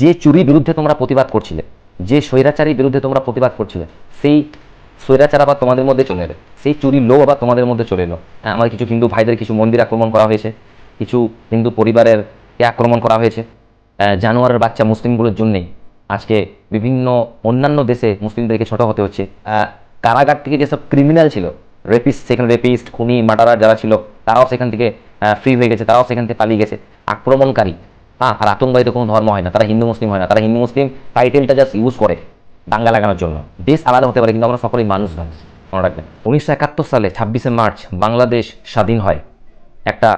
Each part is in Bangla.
যে চুরি বিরুদ্ধে তোমরা প্রতিবাদ করছিলে যে স্বৈরাচারীর বিরুদ্ধে তোমরা প্রতিবাদ করছিলে সেই স্বৈরাচার আবার তোমাদের মধ্যে চলে এলো সেই চুরির লোভ আবার তোমাদের মধ্যে চলে এলো। হ্যাঁ, আমার কিছু হিন্দু ভাইদের কিছু মন্দির আক্রমণ করা হয়েছে কিছু হিন্দু পরিবারের কে আক্রমণ করা হয়েছে। জানোয়ারের বাচ্চা মুসলিমগুলোর জন্যেই আজকে বিভিন্ন অন্যান্য দেশে মুসলিমদেরকে ছোট হতে হচ্ছে। কারাগার থেকে যেসব ক্রিমিনাল ছিল রেপিস্ট সেখানে রেপিস্ট খুনি মার্ডারার যারা ছিল তারাও সেখান থেকে ফ্রি হয়ে গেছে তারাও সেখান থেকে পালিয়ে গেছে। আক্রমণকারী হ্যাঁ আর আতঙ্কবাদী কোনো ধর্ম হয় না, তারা হিন্দু, মুসলিম হয় না, তারা হিন্দু, মুসলিম টাইটেলটা জাস্ট ইউজ করে দাঙ্গা লাগানোর জন্য। দেশ আলাদা হতে পারে, কিন্তু আমরা সকলেই মানুষ নয় মনে রাখবেন। উনিশশো একাত্তর সালে, ছাব্বিশে মার্চ, বাংলাদেশ স্বাধীন হয়। একটা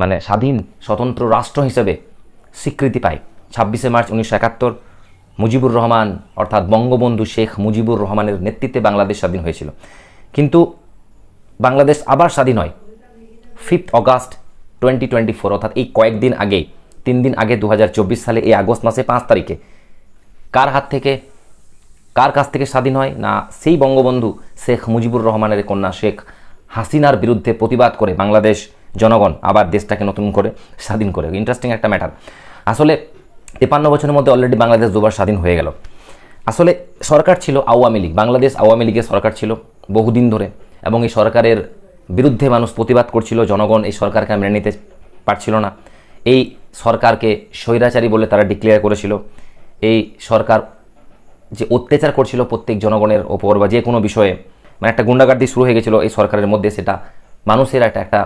মানে স্বাধীন, স্বতন্ত্র রাষ্ট্র হিসেবে স্বীকৃতি পায়। ছাব্বিশে মার্চ উনিশশো একাত্তর, মুজিবুর রহমান, অর্থাৎ বঙ্গবন্ধু শেখ মুজিবুর রহমানের নেতৃত্বে বাংলাদেশ স্বাধীন হয়েছিল। কিন্তু বাংলাদেশ আবার স্বাধীন হয়, fifth August twenty twenty four অর্থাৎ এই কয়েকদিন আগে। তিন দিন আগে দু হাজার চব্বিশ সালে এই আগস্ট মাসে পাঁচ তারিখে। কার হাত থেকে, কার কাছ থেকে স্বাধীন হয় না সেই বঙ্গবন্ধু শেখ মুজিবুর রহমানের কন্যা শেখ হাসিনার বিরুদ্ধে প্রতিবাদ করে বাংলাদেশ জনগণ আবার দেশটাকে নতুন করে স্বাধীন করে? ইন্টারেস্টিং একটা ম্যাটার আসলে তেপান্ন বছরের মধ্যে অলরেডি বাংলাদেশ দুবার স্বাধীন হয়ে গেল। আসলে সরকার ছিল আওয়ামী লীগ, বাংলাদেশ আওয়ামী লীগের সরকার ছিল বহুদিন ধরে এবং এই সরকারের বিরুদ্ধে মানুষ প্রতিবাদ করছিল, জনগণ এই সরকারকে মেনে নিতে পারছিল না। এই সরকারকে স্বৈরাচারী বলে তারা ডিক্লেয়ার করেছিল। এই সরকার যে অত্যাচার করছিল প্রত্যেক জনগণের ওপর বা যে কোনো বিষয়ে মানে একটা গুন্ডাগার্দি শুরু হয়ে গেছিল এই সরকারের মধ্যে, সেটা মানুষের একটা একটা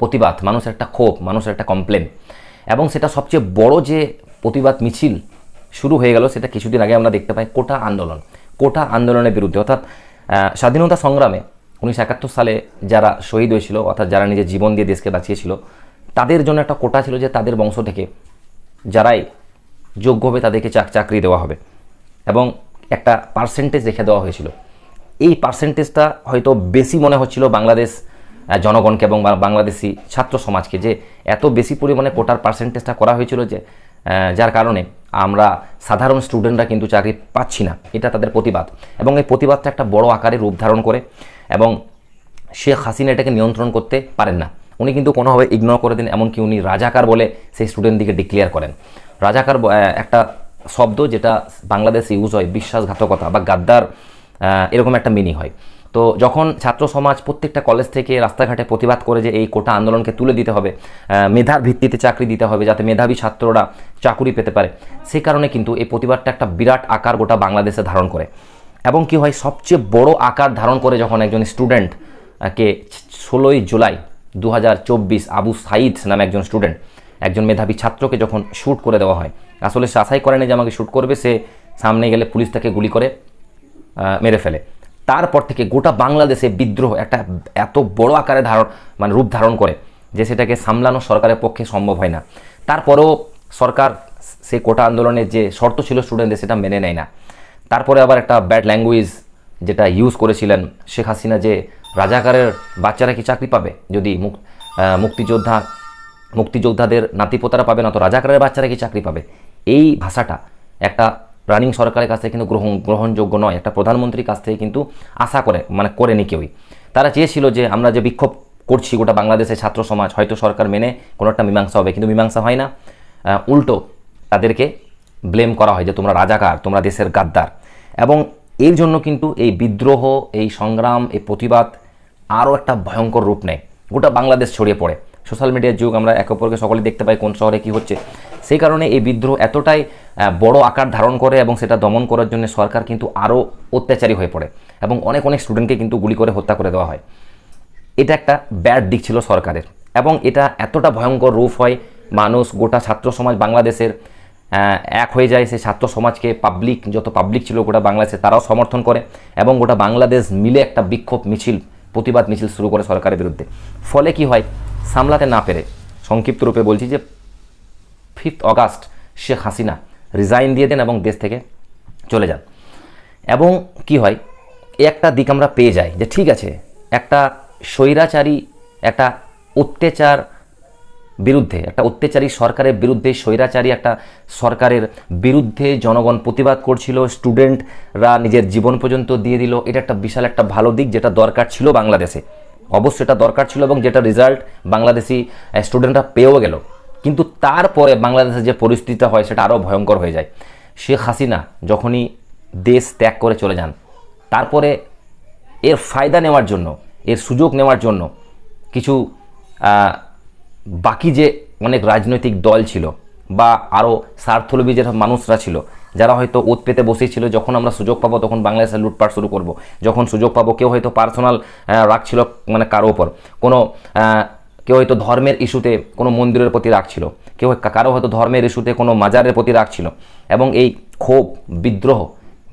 প্রতিবাদ, মানুষের একটা ক্ষোভ, মানুষের একটা কমপ্লেন এবং সেটা সবচেয়ে বড় যে প্রতিবাদ মিছিল শুরু হয়ে গেল, সেটা কিছুদিন আগে আমরা দেখতে পাই কোটা আন্দোলন। কোটা আন্দোলনের বিরুদ্ধে, অর্থাৎ স্বাধীনতা সংগ্রামে উনিশশো একাত্তর সালে যারা শহীদ হয়েছিল, অর্থাৎ যারা নিজের জীবন দিয়ে দেশকে বাঁচিয়েছিল তাদের জন্য একটা কোটা ছিল যে তাদের বংশ থেকে যারাই যোগ্য হবে তাদেরকে চাক চাকরি দেওয়া হবে। এবং একটা পার্সেন্টেজ রেখে দেওয়া হয়েছিল। এই পার্সেন্টেজটা হয়তো বেশি মনে হচ্ছিল বাংলাদেশ জনগণকে এবং বাংলাদেশি ছাত্র সমাজকে যে এত বেশি পরিমাণে কোটার পার্সেন্টেজটা করা হয়েছিল যে যার কারণে আমরা সাধারণ স্টুডেন্টরা কিন্তু চাকরি পাচ্ছি না। এটা তাদের প্রতিবাদ। এবং এই প্রতিবাদটা একটা বড় আকারে রূপ ধারণ করে এবং শেখ হাসিনা এটাকে নিয়ন্ত্রণ করতে পারেন না। উনি কিন্তু কোনোভাবে ইগনোর করে দেন, এমনকি উনি রাজাকার বলে সেই স্টুডেন্টদিকে ডিক্লেয়ার করেন। রাজাকার একটা শব্দ যেটা বাংলাদেশে ইউজ হয়, বিশ্বাসঘাতকতা বা গাদ্দার এরকম একটা মিনি হয়। তো যখন ছাত্র সমাজ প্রত্যেকটা কলেজ থেকে রাস্তাঘাটে প্রতিবাদ করে যে এই কোটা আন্দোলনকে তুলে দিতে হবে মেধার ভিত্তিতে চাকরি দিতে হবে যাতে মেধাবী ছাত্ররা চাকুরি পেতে পারে, সে কারণে কিন্তু এই প্রতিবাদটা একটা বিরাট আকার গোটা বাংলাদেশে ধারণ করে। এবং কি হয়, সবচেয়ে বড় আকার ধারণ করে যখন একজন স্টুডেন্ট কে ষোলোই জুলাই দু হাজার চব্বিশ আবু সাইদ নামে একজন স্টুডেন্ট। একজন মেধাবী ছাত্রকে যখন শ্যুট করে দেওয়া হয়, আসলে সে আশাই করেনি যে আমাকে শ্যুট করবে, সে সামনে গেলে পুলিশ তাকে গুলি করে মেরে ফেলে। তারপর থেকে গোটা বাংলাদেশে বিদ্রোহ একটা এত বড় আকারে ধারণ মানে রূপ ধারণ করে যে সেটাকে সামলানো সরকারের পক্ষে সম্ভব হয় না। তারপরেও সরকার সেই কোটা আন্দোলনের যে শর্ত ছিল স্টুডেন্টদের, সেটা মেনে নেয় না। তারপরে আবার একটা ব্যাড ল্যাঙ্গুয়েজ যেটা ইউজ করেছিলেন শেখ হাসিনা যে রাজাকারের বাচ্চারা কি চাকরি পাবে? যদি মুক- মুক্তিযোদ্ধা, মুক্তিযোদ্ধাদের নাতিপোতারা পাবে না, তো রাজাকারের বাচ্চারা কি চাকরি পাবে? এই ভাষাটা একটা রানিং সরকারের কাছ থেকে কিন্তু গ্রহণ, গ্রহণযোগ্য নয়, একটা প্রধানমন্ত্রীর কাছ থেকে কিন্তু আশা করে মানে করেনি কেউই। তারা চেয়েছিল যে আমরা যে বিক্ষোভ করছি গোটা বাংলাদেশের ছাত্র সমাজ, হয়তো সরকার মেনে কোনো একটা মীমাংসা হবে, কিন্তু মীমাংসা হয় না। উল্টো তাদেরকে ব্লেম করা হয় যে তোমরা রাজাকার, তোমরা দেশের গাদ্দার। এবং এর জন্য কিন্তু এই বিদ্রোহ, এই সংগ্রাম, এই প্রতিবাদ আরও একটা ভয়ঙ্কর রূপ নেয়। গোটা বাংলাদেশ ছড়িয়ে পড়ে। সোশ্যাল মিডিয়ার যুগ আমরা একে অপরকে সকলে দেখতে পাই কোন শহরে কী হচ্ছে। সেই কারণে এই বিদ্রোহ এতটাই বড় আকার ধারণ করে এবং সেটা দমন করার জন্য সরকার কিন্তু আরও অত্যাচারী হয়ে পড়ে এবং অনেক অনেক স্টুডেন্টকে কিন্তু গুলি করে হত্যা করে দেওয়া হয়। এটা একটা ব্যাড দিক ছিল সরকারের এবং এটা এতটা ভয়ঙ্কর রূপ হয়, মানুষ, গোটা ছাত্র সমাজ বাংলাদেশের এক হয়ে যায়। সেই ছাত্র সমাজকে পাবলিক যত পাবলিক ছিল গোটা বাংলাদেশে তারাও সমর্থন করে এবং গোটা বাংলাদেশ মিলে একটা বিক্ষোভ মিছিল প্রতিবাদ মিছিল শুরু করে সরকারের বিরুদ্ধে। ফলে কি হয়? সামলাতে না পেরে সংক্ষিপ্ত রূপে বলছি যে fifth August Sheikh Hasina resign দিয়ে দেন এবং দেশ থেকে চলে যান। এবং কি হয়? একটা দিক আমরা পেয়ে যাই যে, ঠিক আছে, একটা স্বৈরাচারী, একটা অত্যাচার বিরুদ্ধে, একটা অত্যাচারী সরকারের বিরুদ্ধে, স্বৈরাচারী একটা সরকারের বিরুদ্ধে জনগণ প্রতিবাদ করছিল, স্টুডেন্টরা নিজের জীবন পর্যন্ত দিয়ে দিল। এটা একটা বিশাল একটা ভালো দিক যেটা দরকার ছিল বাংলাদেশে। অবশ্যই এটা দরকার ছিল এবং যেটা রেজাল্ট বাংলাদেশি স্টুডেন্টরা পেয়েও গেল। কিন্তু তারপরে বাংলাদেশের যে পরিস্থিতিটা হয়, সেটা আরও ভয়ঙ্কর হয়ে যায়। শেখ হাসিনা যখনই দেশ ত্যাগ করে চলে যান, তারপরে এর ফায়দা নেওয়ার জন্য, এর সুযোগ নেওয়ার জন্য কিছু বাকি যে অনেক রাজনৈতিক দল ছিল বা আরও স্বার্থলোভী যেসব মানুষরা ছিল, যারা হয়তো ওত পেতে বসেছিল, যখন আমরা সুযোগ পাবো তখন বাংলাদেশে লুটপাট শুরু করব। যখন সুযোগ পাবো কেউ হয়তো পার্সোনাল রাখছিল মানে কারও ওপর কোনো কেউ হয়তো ধর্মের ইস্যুতে কোনো মন্দিরের প্রতি রাখছিল কেউ কারও হয়তো ধর্মের ইস্যুতে কোনো মাজারের প্রতি রাখছিল এবং এই ক্ষোভ, বিদ্রোহ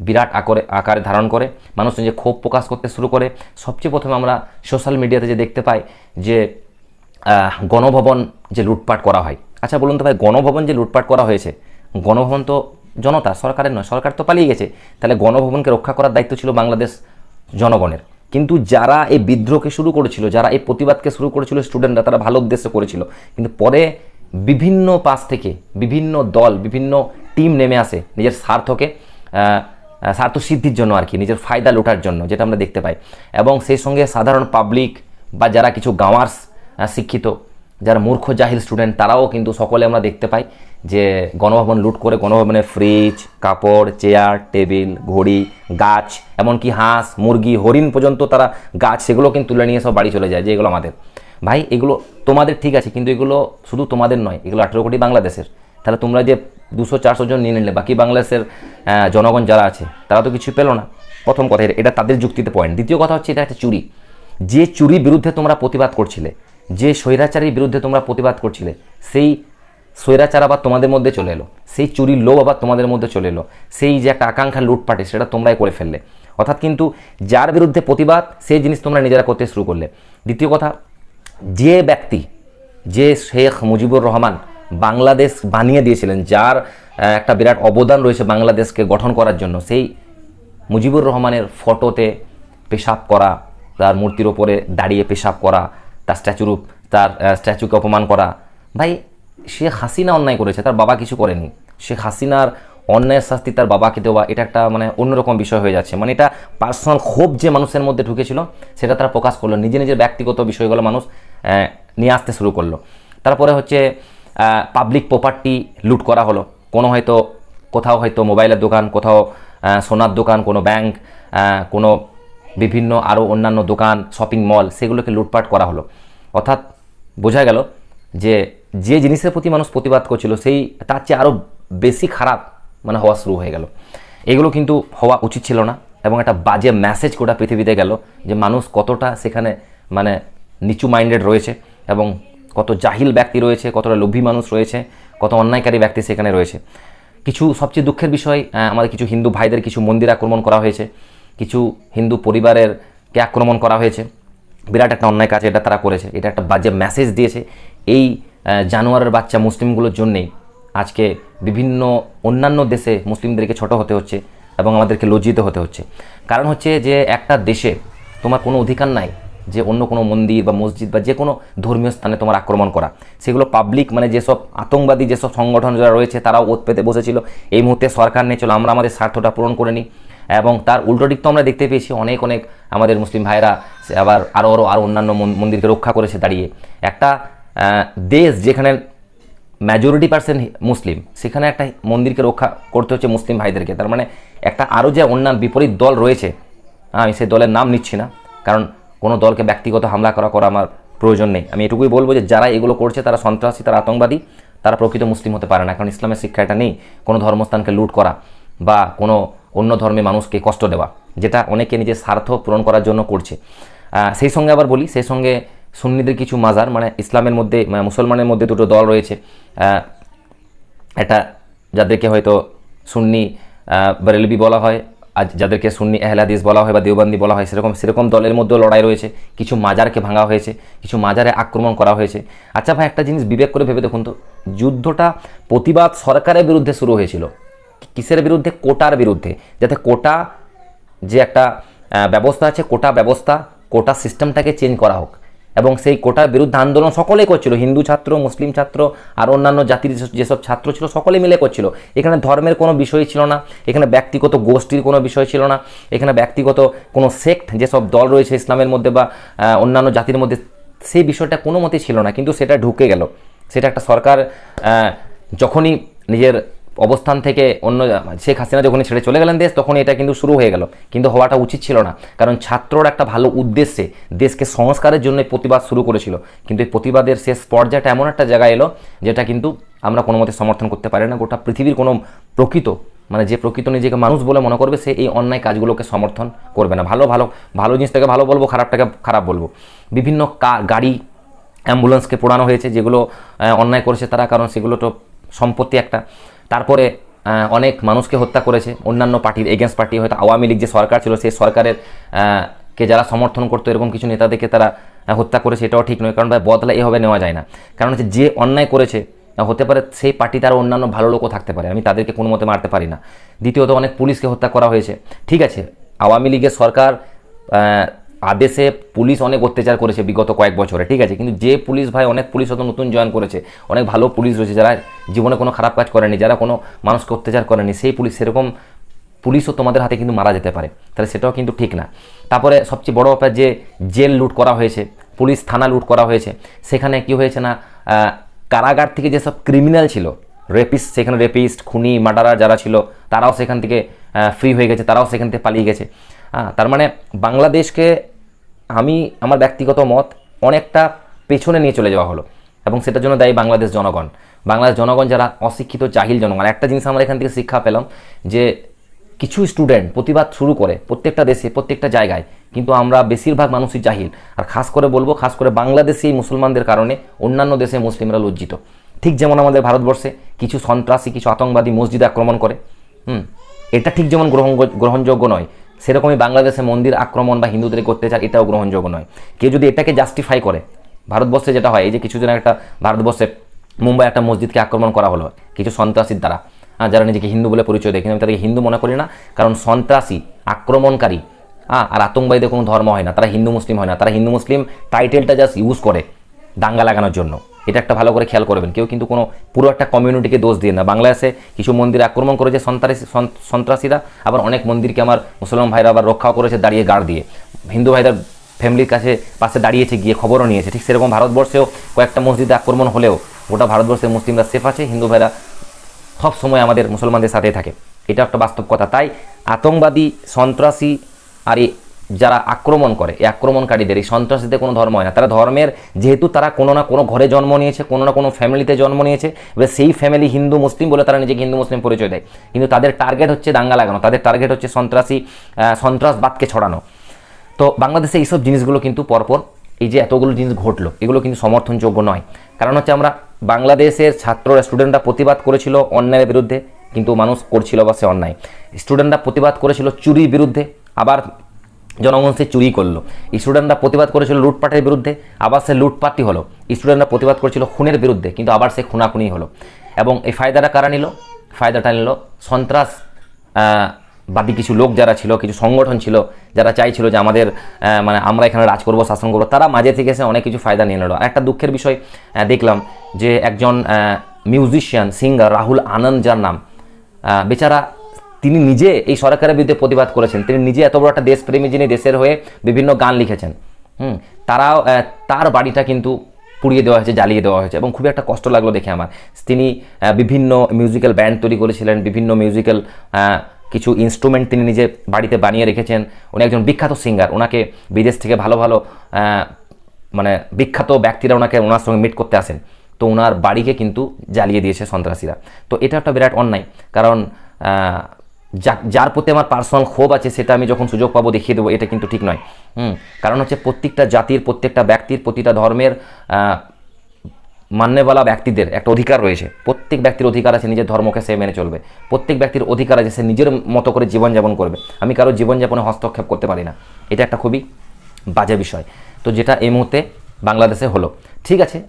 বিরাট আকারে আকারে ধারণ করে। মানুষ যে ক্ষোভ প্রকাশ করতে শুরু করে। সবচেয়ে প্রথমে আমরা সোশ্যাল মিডিয়াতে যে দেখতে পাই যে গণভবন যে লুটপাট করা হয়। আচ্ছা বলুন তো ভাই, গণভবন যে লুটপাট করা হয়েছে, গণভবন তো জনতা, সরকারের নয়, সরকার তো পালিয়ে গেছে। তাহলে গণভবনকে রক্ষা করার দায়িত্ব ছিল বাংলাদেশ জনগণের। কিন্তু যারা এই বিদ্রোহকে শুরু করেছিল, যারা এই প্রতিবাদকে শুরু করেছিল স্টুডেন্টরা তারা ভালো উদ্দেশ্যে করেছিল। কিন্তু পরে বিভিন্ন পাশ থেকে বিভিন্ন দল, বিভিন্ন টিম নেমে আসে নিজের স্বার্থকে স্বার্থ সিদ্ধির জন্য আর কি, নিজের ফায়দা লোটার জন্য, যেটা আমরা দেখতে পাই। এবং সেই সঙ্গে সাধারণ পাবলিক বা যারা কিছু গাঁওয়ার্স শিক্ষিত। যারা মূর্খ, জাহিল স্টুডেন্ট তারাও কিন্তু সকলে আমরা দেখতে পাই যে গণভবন লুট করে গণভবনে ফ্রিজ কাপড় চেয়ার টেবিল ঘড়ি, গাছ, এমনকি হাঁস, মুরগি, হরিণ পর্যন্ত তারা গাছ, সেগুলো কিন্তু তুলে নিয়ে সব বাড়ি চলে যায়, যে এগুলো আমাদের। ভাই, এগুলো তোমাদের ঠিক আছে, কিন্তু এগুলো শুধু তোমাদের নয়, এগুলো আঠেরো কোটি বাংলাদেশের। তাহলে তোমরা যে দুশো চারশো জন নিয়ে নিলে, বাকি বাংলাদেশের জনগণ যারা আছে, তারা তো কিছু পেল না। প্রথম কথা, এটা- তাদের যুক্তিতে পয়েন্ট দ্বিতীয় কথা হচ্ছে, এটা একটা চুরি। যে চুরির বিরুদ্ধে তোমরা প্রতিবাদ করছিলে যে স্বৈরাচারীর বিরুদ্ধে তোমরা প্রতিবাদ করছিলে, সেই স্বৈরাচার আবার তোমাদের মধ্যে চলে এলো। সেই চুরির লোভ আবার তোমাদের মধ্যে চলে এলো। সেই যে একটা আকাঙ্ক্ষা লুটপাটে, সেটা তোমরাই করে ফেললে। অর্থাৎ কিন্তু যার বিরুদ্ধে প্রতিবাদ সেই জিনিস তোমরা নিজেরা করতে শুরু করলে। দ্বিতীয় কথা, যে ব্যক্তি, যে শেখ মুজিবুর রহমান বাংলাদেশ বানিয়ে দিয়েছিলেন, যার একটা বিরাট অবদান রয়েছে বাংলাদেশকে গঠন করার জন্য, সেই মুজিবুর রহমানের ফটোতে পেশাব করা, তার মূর্তির ওপরে দাঁড়িয়ে পেশাব করা তার স্ট্যাচুর তার স্ট্যাচুকে অপমান করা। ভাই, শেখ হাসিনা অন্যায় করেছে, তার বাবা কিছু করেনি। শেখ হাসিনার অন্যায়ের শাস্তি তার বাবাকে দেওয়া, এটা একটা মানে অন্যরকম বিষয় হয়ে যাচ্ছে। মানে এটা পার্সোনাল ক্ষোভ যে মানুষের মধ্যে ঢুকেছিল, সেটা তারা প্রকাশ করল, নিজে নিজের ব্যক্তিগত বিষয়গুলো মানুষ নিয়ে আসতে শুরু করল। তারপরে হচ্ছে পাবলিক প্রপার্টি লুট করা হলো। কোনো হয়তো, কোথাও হয়তো মোবাইলের দোকান, কোথাও সোনার দোকান, কোনো ব্যাংক কোনো বিভিন্ন আরও অন্যান্য দোকান শপিং মল সেগুলোকে লুটপাট করা হলো। অর্থাৎ বোঝা গেল যে যে জিনিসের প্রতি মানুষ প্রতিবাদ করছিল, সেই তার চেয়ে আরও বেশি খারাপ মানে হওয়া শুরু হয়ে গেল। এগুলো কিন্তু হওয়া উচিত ছিল না এবং একটা বাজে মেসেজ গোটা পৃথিবীতে গেল যে মানুষ কতটা সেখানে মানে নিচু মাইন্ডেড রয়েছে এবং কত জাহিল ব্যক্তি রয়েছে, কতটা লোভী মানুষ রয়েছে, কত অন্যায়কারী ব্যক্তি সেখানে রয়েছে। কিছু সবচেয়ে দুঃখের বিষয় আমাদের কিছু হিন্দু ভাইদের কিছু মন্দির আক্রমণ করা হয়েছে। কিছু হিন্দু পরিবারের কে আক্রমণ করা হয়েছে। বিরাট একটা অন্যায় কাজ এটা তারা করেছে। এটা একটা বাজে মেসেজ দিয়েছে। এই জানোয়ারের বাচ্চা মুসলিমগুলোর জন্যেই আজকে বিভিন্ন অন্যান্য দেশে মুসলিমদেরকে ছোট হতে হচ্ছে এবং আমাদেরকে লজ্জিত হতে হচ্ছে। কারণ হচ্ছে যে একটা দেশে তোমার কোনো অধিকার নাই যে অন্য কোনো মন্দির বা মসজিদ বা যে কোনো ধর্মীয় স্থানে তোমার আক্রমণ করা। সেগুলো পাবলিক মানে যেসব আতঙ্কবাদী যেসব সংগঠন যারা রয়েছে তারাও ওত পেতে বসেছিল। এই মুহূর্তে সরকার নিয়ে চলো আমরা আমাদের স্বার্থটা পূরণ করে নিই। এবং তার উল্টো দিক তো আমরা দেখতে পেয়েছি, অনেক অনেক আমাদের মুসলিম ভাইরা আবার আরও আরও আরও অন্যান্য মন- মন্দিরকে রক্ষা করেছে দাঁড়িয়ে। একটা দেশ যেখানে মেজরিটি পার্সেন্ট মুসলিম, সেখানে একটা মন্দিরকে রক্ষা করতে হচ্ছে মুসলিম ভাইদেরকে। তার মানে একটা আরও যে অন্যান্য বিপরীত দল রয়েছে আমি সেই দলের নাম নিচ্ছি না, কারণ কোনো দলকে ব্যক্তিগত হামলা করা করা আমার প্রয়োজন নেই। আমি এটুকুই বলব যে যারা এগুলো করছে, তারা সন্ত্রাসী, তারা আতঙ্কবাদী, তারা প্রকৃত মুসলিম হতে পারে না, কারণ ইসলামের শিক্ষা এটা নেই। কোনো ধর্মস্থানকে লুট করা বা কোনো অন্য ধর্মে মানুষকে কষ্ট দেওয়া, যেটা অনেকে নিজের স্বার্থ পূরণ করার জন্য করছে। সেই সঙ্গে আবার বলি, সেই সঙ্গে সুন্নিদের কিছু মাজার মানে ইসলামের মধ্যে মানে মুসলমানের মধ্যে দুটো দল রয়েছে। এটা যাদেরকে হয়তো সুন্নি বেরেলবি বলা হয় আজ যাদেরকে সুন্নি এহলাদিস বলা হয় বা দেওবান্দি বলা হয়, সেরকম সেরকম দলের মধ্যেও লড়াই রয়েছে। কিছু মাজারকে ভাঙা হয়েছে, কিছু মাজারে আক্রমণ করা হয়েছে। আচ্ছা ভাই, একটা জিনিস বিবেক করে ভেবে দেখুন তো, যুদ্ধটা প্রতিবাদ সরকারের বিরুদ্ধে শুরু হয়েছিল। কিসের বিরুদ্ধে? কোটার বিরুদ্ধে। যাতে কোটা যে একটা ব্যবস্থা আছে, কোটা ব্যবস্থা, কোটা সিস্টেমটাকে চেঞ্জ করা হোক। এবং সেই কোটার বিরুদ্ধে আন্দোলন সকলেই করছিল। হিন্দু ছাত্র, মুসলিম ছাত্র, আর অন্যান্য জাতির যেসব- ছাত্র ছিল, সকলে মিলে করছিল। এখানে ধর্মের কোনো বিষয় ছিল না। এখানে ব্যক্তিগত গোষ্ঠীর কোনো বিষয় ছিল না। এখানে ব্যক্তিগত কোনো সেক্ট যেসব দল রয়েছে ইসলামের মধ্যে বা অন্যান্য জাতির মধ্যে, সেই বিষয়টা কোনো মতেই ছিল না। কিন্তু সেটা ঢুকে গেল। সেটা একটা সরকার যখনই নিজের অবস্থান থেকে অন্য, শেখ হাসিনা যখনই ছেড়ে চলে গেলেন দেশ তখন এটা কিন্তু শুরু হয়ে গেল। কিন্তু হওয়াটা উচিত ছিল না। কারণ ছাত্রর একটা ভালো উদ্দেশ্যে দেশকে সংস্কারের জন্য প্রতিবাদ শুরু করেছিল। কিন্তু এই প্রতিবাদের শেষ পর্যায়টা এমন একটা জায়গায় এলো, যেটা কিন্তু আমরা কোনো মতে সমর্থন করতে পারি না। গোটা পৃথিবীর কোনো প্রকৃত মানে যে প্রকৃত নিজেকে মানুষ বলে মনে করবে, সে এই অন্যায় কাজগুলোকে সমর্থন করবে না। ভালো ভালো ভালো জিনিসটাকে ভালো বলব, খারাপটাকে খারাপ বলব। বিভিন্ন গাড়ি, অ্যাম্বুলেন্সকে পোড়ানো হয়েছে, যেগুলো অন্যায় করেছে তারা, কারণ সেগুলো তো সম্পত্তি একটা। তারপরে অনেক মানুষকে হত্যা করেছে। অন্যান্য পার্টির এগেনস্ট পার্টি হয়তো আওয়ামী লীগ যে সরকার ছিল, সেই সরকারের কে যারা সমর্থন করতো এরকম কিছু নেতাদেরকে তারা হত্যা করেছে, এটাও ঠিক নয়। কারণ বদলা এভাবে নেওয়া যায় না। কারণ হচ্ছে যে অন্যায় করেছে হতে পারে সেই পার্টি তার অন্যান্য ভালো লোকও থাকতে পারে। আমি তাদেরকে কোনো মতে মারতে পারি না। দ্বিতীয়ত অনেক পুলিশকে হত্যা করা হয়েছে। ঠিক আছে, আওয়ামী লীগের সরকার আদেশে পুলিশ অনেক অত্যাচার করেছে বিগত কয়েক বছরে, ঠিক আছে? কিন্তু যে পুলিশ ভাই, অনেক পুলিশ হয়তো নতুন জয়েন করেছে, অনেক ভালো পুলিশ রয়েছে যারা জীবনে কোনো খারাপ কাজ করেনি, যারা কোনো মানুষকে অত্যাচার করেনি, সেই পুলিশ সেরকম পুলিশও তোমাদের হাতে কিন্তু মারা যেতে পারে। তাহলে সেটাও কিন্তু ঠিক না। তারপরে সবচেয়ে বড় ব্যাপার যে জেল লুট করা হয়েছে, পুলিশ থানা লুট করা হয়েছে, সেখানে কি হয়েছে না কারাগার থেকে যেসব ক্রিমিনাল ছিল, রেপিস্ট, সেখানে রেপিস্ট, খুনি, মার্ডারার যারা ছিল, তারাও সেখান থেকে ফ্রি হয়ে গেছে, তারাও সেখান থেকে পালিয়ে গেছে। হ্যাঁ তার মানে বাংলাদেশকে আমি আমার ব্যক্তিগত মত অনেকটা পেছনে নিয়ে চলে যাওয়া হলো এবং সেটার জন্য দায়ী বাংলাদেশ জনগণ। বাংলাদেশ জনগণ যারা অশিক্ষিত জাহিল জনগণ একটা জিনিস আমরা এখান থেকে শিক্ষা পেলাম যে কিছু স্টুডেন্ট প্রতিবাদ শুরু করে প্রত্যেকটা দেশে, প্রত্যেকটা জায়গায়, কিন্তু আমরা বেশিরভাগ মানুষই জাহিল। আর খাস করে বলব, খাস করে বাংলাদেশি মুসলমানদের কারণে অন্যান্য দেশে মুসলিমরা লজ্জিত। ঠিক যেমন আমাদের ভারতবর্ষে কিছু সন্ত্রাসী, কিছু আতঙ্কবাদী মসজিদে আক্রমণ করে, হুম, এটা ঠিক যেমন গ্রহণ গ্রহণযোগ্য নয় সেরকমই বাংলাদেশে মন্দির আক্রমণ বা হিন্দুদের করতে চায় এটাও গ্রহণযোগ্য নয়। কেউ যদি এটাকে জাস্টিফাই করে ভারতবর্ষে যেটা হয় এই যে কিছুদিন একটা ভারতবর্ষে মুম্বাই একটা মসজিদকে আক্রমণ করা হলো কিছু সন্ত্রাসীর দ্বারা। হ্যাঁ, যারা নিজেকে হিন্দু বলে পরিচয় দেয় কিন্তু আমি তাদেরকে হিন্দু মনে করি না কারণ সন্ত্রাসী আক্রমণকারী হ্যাঁ আর আতঙ্কবাদীদের কোনো ধর্ম হয় না। তারা হিন্দু মুসলিম হয় না। তারা হিন্দু মুসলিম টাইটেলটা জাস্ট ইউজ করে দাঙ্গা লাগানোর জন্য। এটা একটা ভালো করে খেয়াল করবেন। কেউ কিন্তু কোনো পুরো একটা কমিউনিটিকে দোষ দিয়ে না। বাংলাদেশে কিছু মন্দির আক্রমণ করেছে সন্ত্রাসী সন- সন্ত্রাসীরা, আবার অনেক মন্দিরকে আমার মুসলমান ভাইরা আবার রক্ষাও করেছে দাঁড়িয়ে গার্ড দিয়ে। হিন্দু ভাইদের ফ্যামিলির কাছে পাশে দাঁড়িয়েছে, গিয়ে খবরও নিয়েছে। ঠিক সেরকম ভারতবর্ষেও কয়েকটা মসজিদে আক্রমণ হলেও গোটা ভারতবর্ষের মুসলিমরা সেফ আছে, হিন্দু ভাইরা সব সময় আমাদের মুসলমানদের সাথে থাকে। এটা একটা বাস্তব কথা। তাই আতঙ্কবাদী, সন্ত্রাসী আর এই যারা আক্রমণ করে, এই আক্রমণকারীদের, এই সন্ত্রাসীদের কোনো ধর্ম হয় না। তারা ধর্মের, যেহেতু তারা কোনো না কোনো ঘরে জন্ম নিয়েছে, কোনো না কোনো ফ্যামিলিতে জন্ম নিয়েছে, এবার সেই ফ্যামিলি হিন্দু, মুসলিম বলে তারা নিজেকে হিন্দু, মুসলিম পরিচয় দেয়। কিন্তু তাদের টার্গেট হচ্ছে দাঙ্গা লাগানো, তাদের টার্গেট হচ্ছে সন্ত্রাসী সন্ত্রাসবাদকে ছড়ানো। তো বাংলাদেশে এইসব জিনিসগুলো কিন্তু পরপর এই যে এতগুলো জিনিস ঘটলো, এগুলো কিন্তু সমর্থনযোগ্য নয়। কারণ হচ্ছে আমরা বাংলাদেশের ছাত্ররা স্টুডেন্টরা প্রতিবাদ করেছিল অন্যায়ের বিরুদ্ধে, কিন্তু মানুষ করছিল বা সে অন্যায়। স্টুডেন্টরা প্রতিবাদ করেছিল চুরির বিরুদ্ধে, আবার জনগণ সে চুরি করল। স্টুডেন্টরা প্রতিবাদ করেছিল লুটপাটের বিরুদ্ধে, আবার সে লুটপাটই হলো। স্টুডেন্টরা প্রতিবাদ করেছিল খুনের বিরুদ্ধে, কিন্তু আবার সে খুনাখুনি হলো। এবং এই ফায়দাটা কারা নিল? ফায়দাটা নিল সন্ত্রাস বাদী কিছু লোক যারা ছিল, কিছু সংগঠন ছিল, যারা চাইছিল যে আমাদের মানে আমরা এখানে রাজ করব, শাসন করব, তারা মাঝে থেকে এসে অনেক কিছু ফায়দা নিয়ে নিল। একটা দুঃখের বিষয় দেখলাম যে একজন মিউজিশিয়ান সিঙ্গার রাহুল আনন্দ যার নাম বেচারা তিনি নিজে এই সরকারের বিরুদ্ধে প্রতিবাদ করেছেন। তিনি নিজে এত বড় একটা দেশপ্রেমী যিনি দেশের হয়ে বিভিন্ন গান লিখেছেন, হুম, তারাও তার বাড়িটা কিন্তু পুড়িয়ে দেওয়া হয়েছে, জ্বালিয়ে দেওয়া হয়েছে এবং খুবই একটা কষ্ট লাগল দেখে আমার। তিনি বিভিন্ন মিউজিক্যাল ব্যান্ড তৈরি করেছিলেন, বিভিন্ন মিউজিক্যাল কিছু ইনস্ট্রুমেন্ট তিনি নিজে বাড়িতে বানিয়ে রেখেছেন। উনি একজন বিখ্যাত সিঙ্গার ওনাকে বিদেশ থেকে ভালো ভালো মানে বিখ্যাত ব্যক্তিরা ওনাকে ওনার সঙ্গে মিট করতে আসেন। তো ওনার বাড়িকে কিন্তু জ্বালিয়ে দিয়েছে সন্ত্রাসীরা। তো এটা একটা বিরাট অন্যায়, কারণ যার প্রতি আমার পার্সোনাল ক্ষোভ আছে সেটা আমি যখন সুযোগ পাবো দেখিয়ে দেবো এটা কিন্তু ঠিক নয়। হুম কারণ হচ্ছে প্রত্যেকটা জাতির প্রত্যেকটা ব্যক্তির প্রতিটা ধর্মের আহ, মান্যওয়ালা ব্যক্তিদের একটা অধিকার রয়েছে। প্রত্যেক ব্যক্তির অধিকার আছে নিজের ধর্মকে সে মেনে চলবে। প্রত্যেক ব্যক্তির অধিকার আছে সে নিজের মতো করে জীবনযাপন করবে। আমি কারও জীবনযাপনে হস্তক্ষেপ করতে পারি না। এটা একটা খুবই বাজে বিষয়। তো যেটা এই মুহূর্তে বাংলাদেশে হলো। ঠিক আছে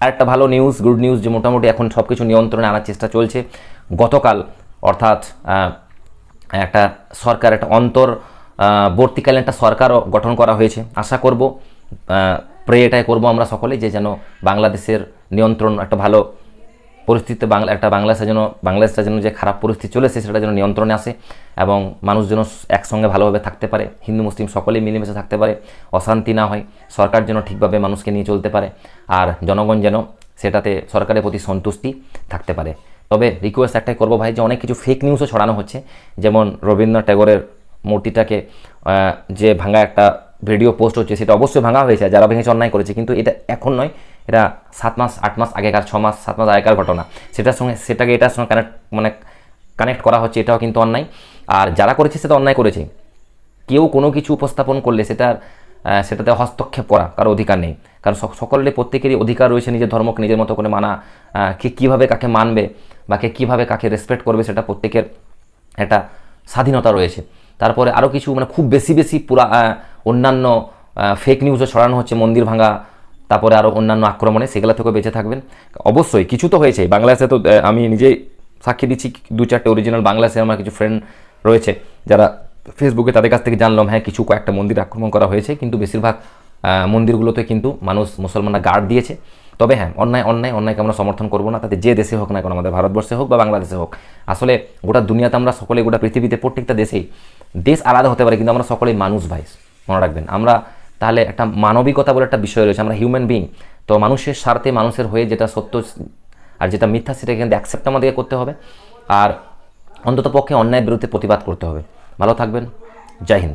আর একটা ভালো নিউজ গুড নিউজ যে মোটামুটি এখন সব কিছু নিয়ন্ত্রণে আনার চেষ্টা চলছে। গতকাল অর্থাৎ একটা সরকার একটা অন্তর আহ, বর্তীকালীন একটা সরকারও গঠন করা হয়েছে। আশা করব প্রে এটাই করব আমরা সকলে যে যেন বাংলাদেশের নিয়ন্ত্রণ একটা ভালো পরিস্থিতিতে বাংলা একটা বাংলাদেশের জন্য বাংলাদেশটা যেন যে খারাপ পরিস্থিতি চলেছে সেটা যেন নিয়ন্ত্রণে আসে এবং মানুষ যেন একসঙ্গে ভালোভাবে থাকতে পারে হিন্দু মুসলিম সকলেই মিলেমিশে থাকতে পারে অশান্তি না হয় সরকার যেন ঠিকভাবে মানুষকে নিয়ে চলতে পারে আর জনগণ যেন সেটাতে সরকারের প্রতি সন্তুষ্টি থাকতে পারে। তবে রিকোয়েস্ট একটাই করব ভাই যে অনেক কিছু ফেক নিউজও ছড়ানো হচ্ছে। যেমন রবীন্দ্রনাথ ট্যাগোরের মূর্তিটাকে যে ভাঙা একটা ভিডিও পোস্ট হচ্ছে, সেটা অবশ্যই ভাঙা হয়েছে, যারা ভেঙেছে, অন্যায় করেছে। কিন্তু এটা এখন নয়, এটা সাত মাস, আট মাস আগেকার, ছ মাস, সাত মাস আগেকার ঘটনা। সেটার সঙ্গে, সেটাকে, এটার সঙ্গে কানেক্ট মানে কানেক্ট করা হচ্ছে, এটাও কিন্তু অন্যায়। আর যারা করেছে, সেটা অন্যায় করেছে। কেউ কোনো কিছু উপস্থাপন করলে সেটার সেটাতে হস্তক্ষেপ করা কারও অধিকার নেই। কারণ সক- সকলের প্রত্যেকেরই অধিকার রয়েছে নিজের ধর্মকে নিজের মতো করে মানা কে কীভাবে কাকে মানবে। বা কে কীভাবে কাকে রেসপেক্ট করবে সেটা প্রত্যেকের একটা স্বাধীনতা রয়েছে। তারপরে আরও কিছু মানে খুব বেশি বেশি পুরা অন্যান্য ফেক নিউজও ছড়ানো হচ্ছে, মন্দির ভাঙা, তারপরে আরও অন্যান্য আক্রমণে, সেগুলো থেকেও বেঁচে থাকবেন। অবশ্যই কিছু তো হয়েছে, বাংলাদেশে তো আমি নিজেই সাক্ষী দিচ্ছি, দু চারটে অরিজিনাল বাংলাদেশে আমার কিছু ফ্রেন্ড রয়েছে, যারা ফেসবুকে তাদের কাছ থেকে জানলাম হ্যাঁ কিছু কয়েকটা মন্দির আক্রমণ করা হয়েছে, কিন্তু বেশিরভাগ মন্দিরগুলোতে কিন্তু মানুষ, মুসলমানরা গার্ড দিয়েছে। তবে হ্যাঁ অন্যায় অন্যায়, অন্যায়কে আমরা সমর্থন করব না। তাতে যে দেশে হোক না কেন, আমাদের ভারতবর্ষে হোক বা বাংলাদেশে হোক। আসলে গোটা দুনিয়াতে আমরা সকলে, গোটা পৃথিবীতে প্রত্যেকটা দেশেই দেশ আলাদা হতে পারে, কিন্তু আমরা সকলেই মানুষ, ভাই, মনে রাখবেন। আমরা তাহলে একটা মানবিকতা বলে একটা বিষয় রয়েছে, আমরা হিউম্যান বিং তো মানুষের স্বার্থে মানুষের হয়ে যেটা সত্য আর যেটা মিথ্যা, সেটা কিন্তু অ্যাকসেপ্ট আমাদেরকে করতে হবে। আর অন্তত পক্ষে অন্যায়ের বিরুদ্ধে প্রতিবাদ করতে হবে। ভালো থাকবেন। জয় হিন্দ।